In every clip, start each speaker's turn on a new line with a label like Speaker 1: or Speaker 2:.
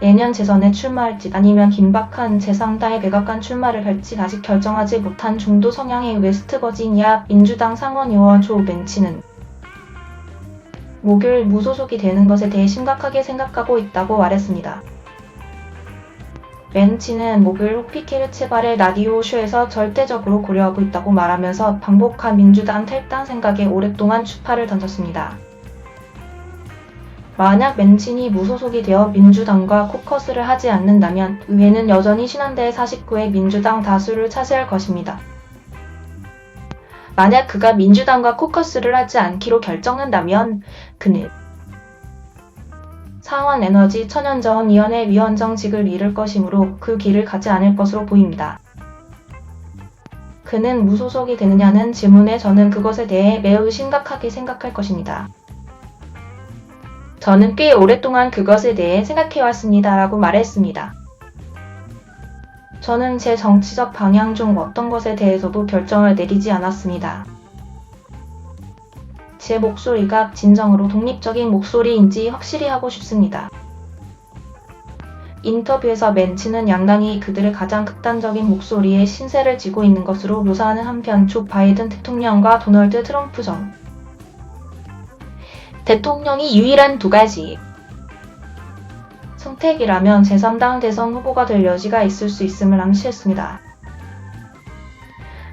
Speaker 1: 내년 재선에 출마할지 아니면 긴박한 제3당의 백악관 출마를 할지 아직 결정하지 못한 중도 성향의 웨스트버지니아 민주당 상원의원 조 벤치는 목요일 무소속이 되는 것에 대해 심각하게 생각하고 있다고 말했습니다. 벤치는 목요일 호피케르 체발의 라디오 쇼에서 절대적으로 고려하고 있다고 말하면서 방복한 민주당 탈당 생각에 오랫동안 추파를 던졌습니다. 만약 맨친이 무소속이 되어 민주당과 코커스를 하지 않는다면 의회는 여전히 신한대 49의 민주당 다수를 차지할 것입니다. 만약 그가 민주당과 코커스를 하지 않기로 결정한다면 그는 상원 에너지 천연자원위원회 위원장직을 잃을 것이므로 그 길을 가지 않을 것으로 보입니다. 그는 무소속이 되느냐는 질문에 저는 그것에 대해 매우 심각하게 생각할 것입니다. 저는 꽤 오랫동안 그것에 대해 생각해왔습니다. 라고 말했습니다. 저는 제 정치적 방향 중 어떤 것에 대해서도 결정을 내리지 않았습니다. 제 목소리가 진정으로 독립적인 목소리인지 확실히 하고 싶습니다. 인터뷰에서 멘치는 양당이 그들의 가장 극단적인 목소리에 신세를 지고 있는 것으로 묘사하는 한편 조 바이든 대통령과 도널드 트럼프 전 대통령이 유일한 두 가지 선택이라면 제3당 대선 후보가 될 여지가 있을 수 있음을 암시했습니다.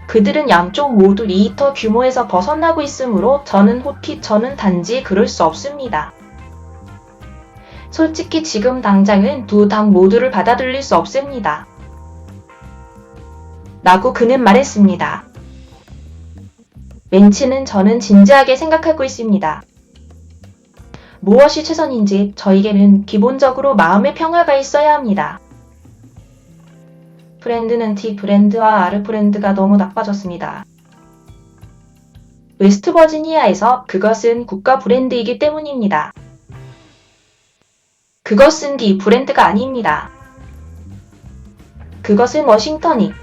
Speaker 1: 그들은 양쪽 모두 리히터 규모에서 벗어나고 있으므로 저는 호피 저는 단지 그럴 수 없습니다. 솔직히 지금 당장은 두 당 모두를 받아들일 수 없습니다. 라고 그는 말했습니다. 멘치는 저는 진지하게 생각하고 있습니다. 무엇이 최선인지 저에게는 기본적으로 마음의 평화가 있어야 합니다. 브랜드는 D 브랜드와 R 브랜드가 너무 나빠졌습니다. 웨스트버지니아에서 그것은 국가 브랜드이기 때문입니다. 그것은 D 브랜드가 아닙니다. 그것은 워싱턴이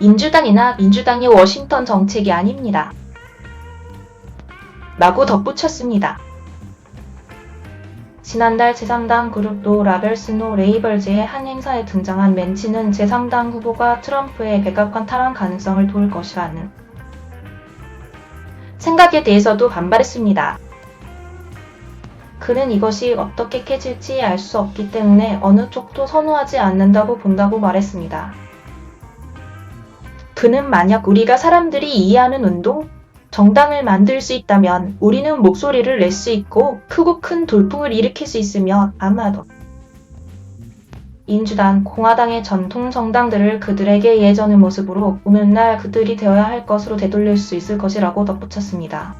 Speaker 1: 민주당이나 민주당의 워싱턴 정책이 아닙니다. 라고 덧붙였습니다. 지난달 제3당 그룹도 라벨스노 레이벌즈의 한 행사에 등장한 맨치는 제3당 후보가 트럼프의 백악관 탈환 가능성을 도울 것이라는 생각에 대해서도 반발했습니다. 그는 이것이 어떻게 캐질지 알 수 없기 때문에 어느 쪽도 선호하지 않는다고 본다고 말했습니다. 그는 만약 우리가 사람들이 이해하는 운동, 정당을 만들 수 있다면 우리는 목소리를 낼 수 있고 크고 큰 돌풍을 일으킬 수 있으며 아마도 민주당, 공화당의 전통 정당들을 그들에게 예전의 모습으로 오늘날 그들이 되어야 할 것으로 되돌릴 수 있을 것이라고 덧붙였습니다.